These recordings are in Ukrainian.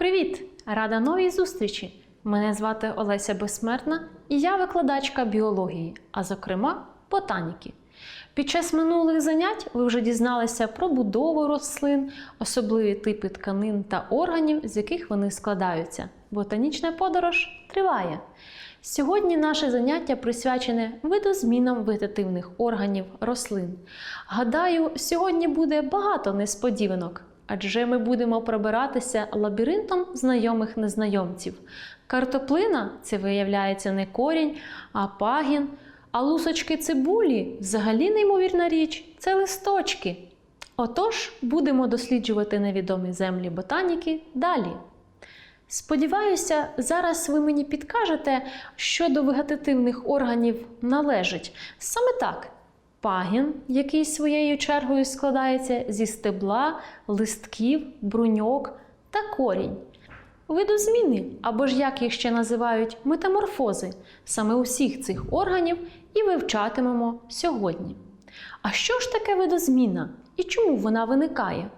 Привіт! Рада новій зустрічі! Мене звати Олеся Безсмертна і я викладачка біології, а зокрема ботаніки. Під час минулих занять ви вже дізналися про будову рослин, особливі типи тканин та органів, з яких вони складаються. Ботанічна подорож триває. Сьогодні наше заняття присвячене видозмінам вегетативних органів рослин. Гадаю, сьогодні буде багато несподіванок, адже ми будемо пробиратися лабіринтом знайомих незнайомців. Картоплина це виявляється не корінь, а пагін. А лусочки цибулі взагалі неймовірна річ це листочки. Отож, будемо досліджувати невідомі землі ботаніки далі. Сподіваюся, зараз ви мені підкажете, що до вегетативних органів належить. Саме так: пагін, який своєю чергою складається зі стебла, листків, бруньок та корінь. Видозміни, або ж як їх ще називають метаморфози, саме усіх цих органів і вивчатимемо сьогодні. А що ж таке видозміна і чому вона виникає?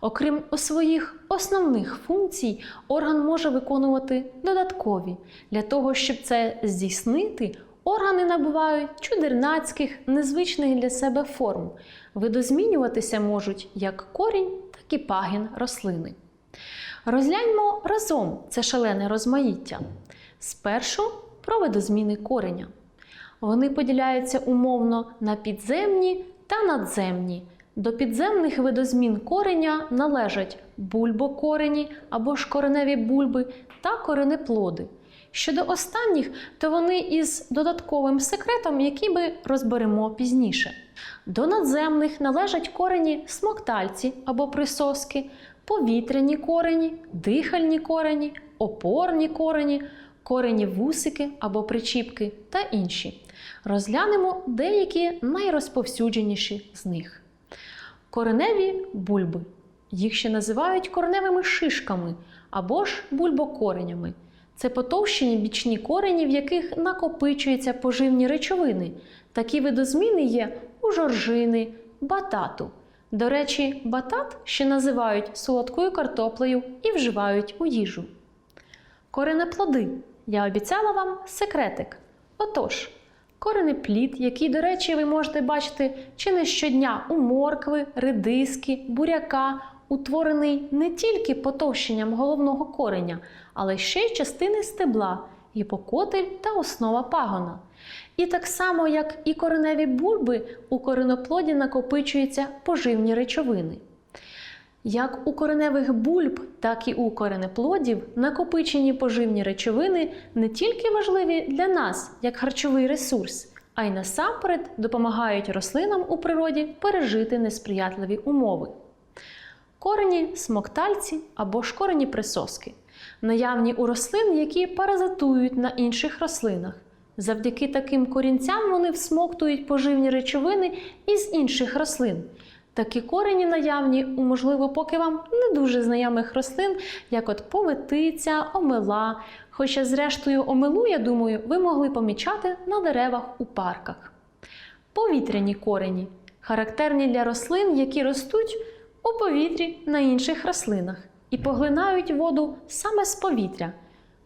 Окрім своїх основних функцій, орган може виконувати додаткові. Для того, щоб це здійснити, органи набувають чудернацьких, незвичних для себе форм. Видозмінюватися можуть як корінь, так і пагін рослини. Розгляньмо разом це шалене розмаїття. Спершу про видозміни кореня. Вони поділяються умовно на підземні та надземні. До підземних видозмін кореня належать бульбокорені або ж кореневі бульби та коренеплоди. Щодо останніх, то вони із додатковим секретом, який ми розберемо пізніше. До надземних належать корені смоктальці або присоски, повітряні корені, дихальні корені, опорні корені, корені вусики або причіпки та інші. Розглянемо деякі найрозповсюдженіші з них. Кореневі бульби. Їх ще називають кореневими шишками або ж бульбокоренями. Це потовщені бічні корені, в яких накопичуються поживні речовини. Такі видозміни є у жоржини, батату. До речі, батат ще називають солодкою картоплею і вживають у їжу. Коренеплоди. Я обіцяла вам секретик. Отож, коренеплід, який, до речі, ви можете бачити чи не щодня у моркви, редиски, буряка, утворений не тільки потовщенням головного кореня, але ще й частини стебла, гіпокотель та основа пагона. І так само, як і кореневі бульби, у кореноплоді накопичуються поживні речовини. Як у кореневих бульб, так і у коренеплодів накопичені поживні речовини не тільки важливі для нас як харчовий ресурс, а й насамперед допомагають рослинам у природі пережити несприятливі умови. Корені смоктальці або ж корені присоски, наявні у рослин, які паразитують на інших рослинах. Завдяки таким корінцям вони всмоктують поживні речовини із інших рослин. Такі корені наявні у, можливо, поки вам не дуже знайомих рослин, як от поветиця, омела. Хоча, зрештою, омелу, я думаю, ви могли помічати на деревах у парках. Повітряні корені характерні для рослин, які ростуть у повітрі на інших рослинах і поглинають воду саме з повітря.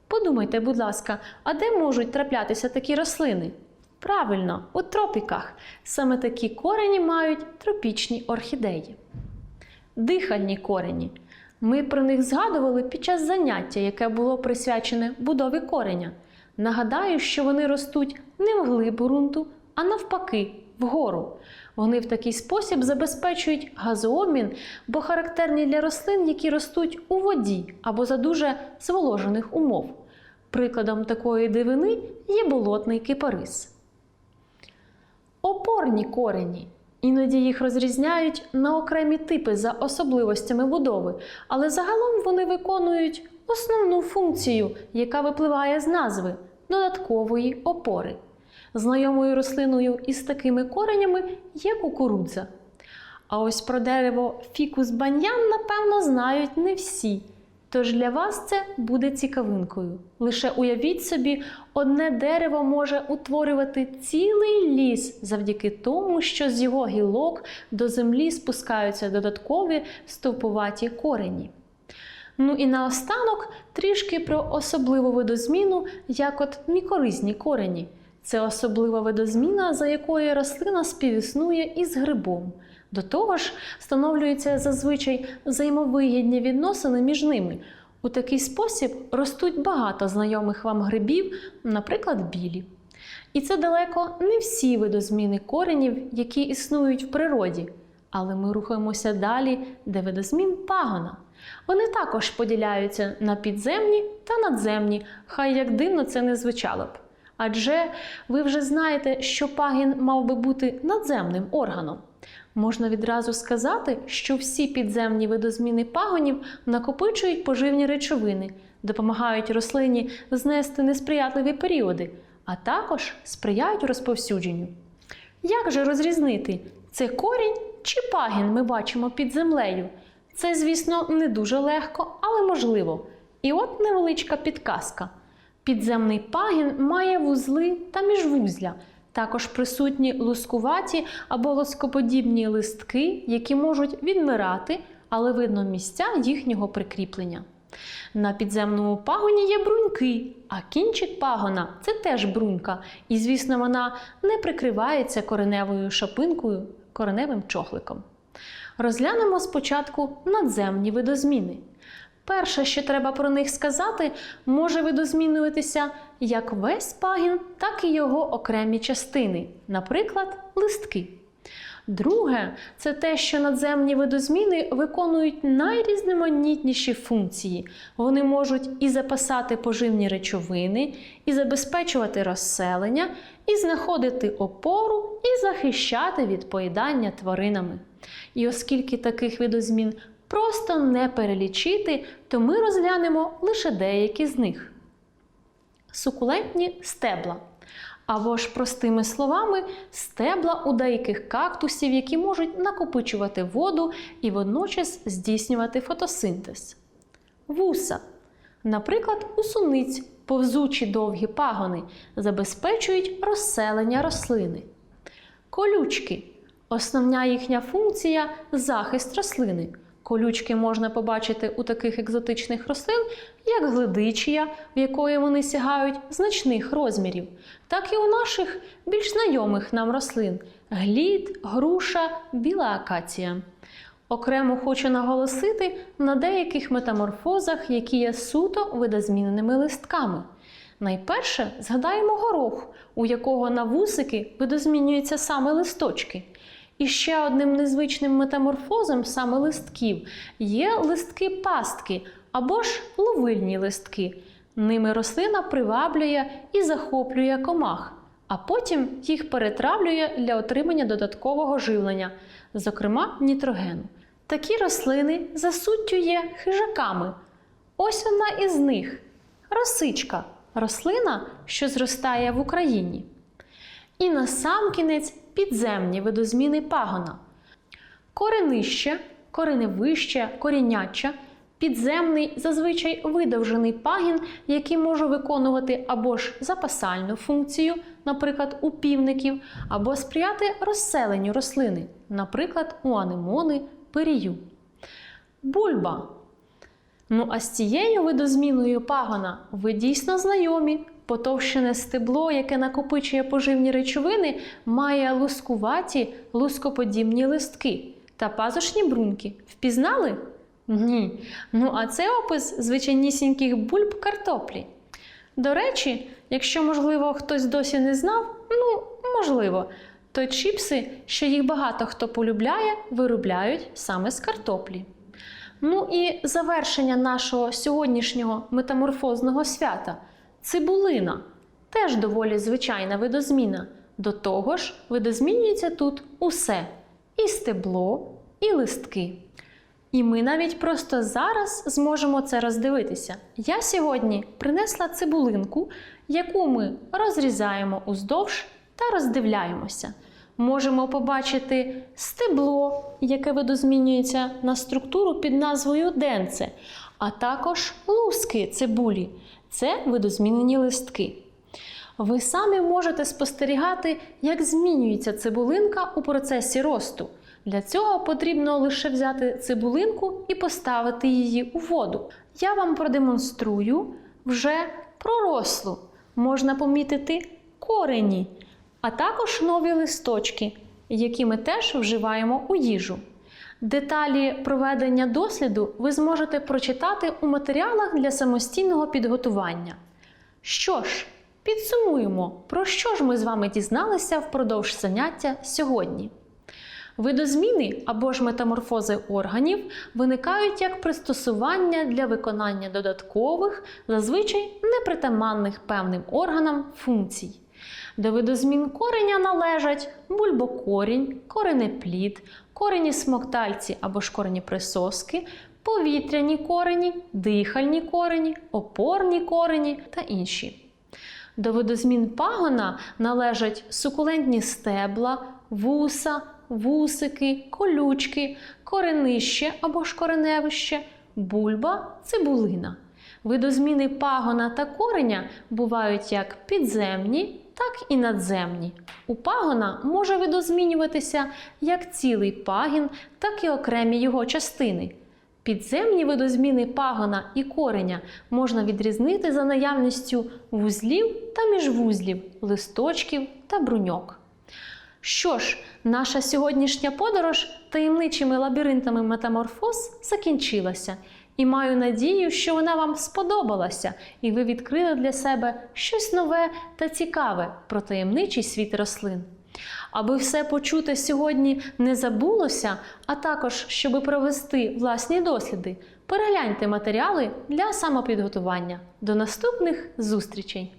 Подумайте, будь ласка, а де можуть траплятися такі рослини? Правильно, у тропіках. Саме такі корені мають тропічні орхідеї. Дихальні корені. Ми про них згадували під час заняття, яке було присвячене будові кореня. Нагадаю, що вони ростуть не вглиб ґрунту, а навпаки, вгору. Вони в такий спосіб забезпечують газообмін, бо характерні для рослин, які ростуть у воді або за дуже зволожених умов. Прикладом такої дивини є болотний кипарис. Опорні корені. Іноді їх розрізняють на окремі типи за особливостями будови, але загалом вони виконують основну функцію, яка випливає з назви додаткової опори. Знайомою рослиною із такими коренями є кукурудза. А ось про дерево фікус баньян, напевно, знають не всі. Тож для вас це буде цікавинкою. Лише уявіть собі, одне дерево може утворювати цілий ліс завдяки тому, що з його гілок до землі спускаються додаткові стовпуваті корені. Ну і наостанок трішки про особливу видозміну, як от мікоризні корені. Це особлива видозміна, за якою рослина співіснує із грибом. До того ж, встановлюються зазвичай взаємовигідні відносини між ними. У такий спосіб ростуть багато знайомих вам грибів, наприклад, білі. І це далеко не всі видозміни коренів, які існують в природі. Але ми рухаємося далі, де видозмін пагона. Вони також поділяються на підземні та надземні, хай як дивно це не звучало б. Адже ви вже знаєте, що пагін мав би бути надземним органом. Можна відразу сказати, що всі підземні видозміни пагонів накопичують поживні речовини, допомагають рослині знести несприятливі періоди, а також сприяють розповсюдженню. Як же розрізнити, це корінь чи пагін ми бачимо під землею? Це, звісно, не дуже легко, але можливо. І от невеличка підказка. Підземний пагін має вузли та міжвузля. Також присутні лускуваті або лоскоподібні листки, які можуть відмирати, але видно місця їхнього прикріплення. На підземному пагоні є бруньки, а кінчик пагона це теж брунька, і, звісно, вона не прикривається кореневою шапинкою, кореневим чохликом. Розглянемо спочатку надземні видозміни. Перше, що треба про них сказати, може видозмінюватися як весь пагін, так і його окремі частини, наприклад, листки. Друге, це те, що надземні видозміни виконують найрізноманітніші функції. Вони можуть і запасати поживні речовини, і забезпечувати розселення, і знаходити опору, і захищати від поїдання тваринами. І оскільки таких видозмін просто не перелічити, то ми розглянемо лише деякі з них. Сукулентні стебла. Або ж, простими словами, стебла у деяких кактусів, які можуть накопичувати воду і водночас здійснювати фотосинтез. Вуса. Наприклад, у суниць повзучі довгі пагони забезпечують розселення рослини. Колючки. Основна їхня функція захист рослини. Колючки можна побачити у таких екзотичних рослин, як глидичія, в якої вони сягають значних розмірів, так і у наших більш знайомих нам рослин глід, груша, біла акація. Окремо хочу наголосити на деяких метаморфозах, які є суто видозміненими листками. Найперше згадаємо горох, у якого на вусики видозмінюються саме листочки. І ще одним незвичним метаморфозом саме листків є листки пастки або ж ловильні листки. Ними рослина приваблює і захоплює комах, а потім їх перетравлює для отримання додаткового живлення, зокрема нітрогену. Такі рослини за суттю є хижаками. Ось одна із них росичка рослина, що зростає в Україні. І насамкінець підземні видозміни пагона. Коренище, кореневище, коріняча, підземний, зазвичай видовжений пагін, який може виконувати або ж запасальну функцію, наприклад, у півників, або сприяти розселенню рослини, наприклад, у анемони, пирію. Бульба. Ну, а з цією видозміною пагона ви дійсно знайомі. Потовщене стебло, яке накопичує поживні речовини, має лускуваті лускоподібні листки та пазушні бруньки. Впізнали? Ні. Ну, а це опис звичайнісіньких бульб картоплі. До речі, якщо, можливо, хтось досі не знав, ну, можливо, то чіпси, що їх багато хто полюбляє, виробляють саме з картоплі. Ну і завершення нашого сьогоднішнього метаморфозного свята цибулина. Теж доволі звичайна видозміна. До того ж, видозмінюється тут усе: і стебло, і листки. І ми навіть просто зараз зможемо це роздивитися. Я сьогодні принесла цибулинку, яку ми розрізаємо уздовж та роздивляємося. Можемо побачити стебло, яке видозмінюється на структуру під назвою денце, а також луски цибулі це видозмінені листки. Ви самі можете спостерігати, як змінюється цибулинка у процесі росту. Для цього потрібно лише взяти цибулинку і поставити її у воду. Я вам продемонструю вже пророслу. Можна помітити корені, а також нові листочки, які ми теж вживаємо у їжу. Деталі проведення досліду ви зможете прочитати у матеріалах для самостійного підготування. Що ж, підсумуємо, про що ж ми з вами дізналися впродовж заняття сьогодні. Видозміни або ж метаморфози органів виникають як пристосування для виконання додаткових, зазвичай непритаманних певним органам функцій. До видозмін кореня належать бульбокорінь, коренеплід, корені смоктальці або ж корені присоски, повітряні корені, дихальні корені, опорні корені та інші. До видозмін пагона належать сукулентні стебла, вуса, вусики, колючки, коренище або ж кореневище, бульба, цибулина. Видозміни пагона та кореня бувають як підземні, так і надземні. У пагона може видозмінюватися як цілий пагін, так і окремі його частини. Підземні видозміни пагона і кореня можна відрізнити за наявністю вузлів та міжвузлів, листочків та бруньок. Що ж, наша сьогоднішня подорож таємничими лабіринтами метаморфоз закінчилася, і маю надію, що вона вам сподобалася, і ви відкрили для себе щось нове та цікаве про таємничий світ рослин. Аби все почуте сьогодні не забулося, а також щоб провести власні досліди, перегляньте матеріали для самопідготування. До наступних зустрічей!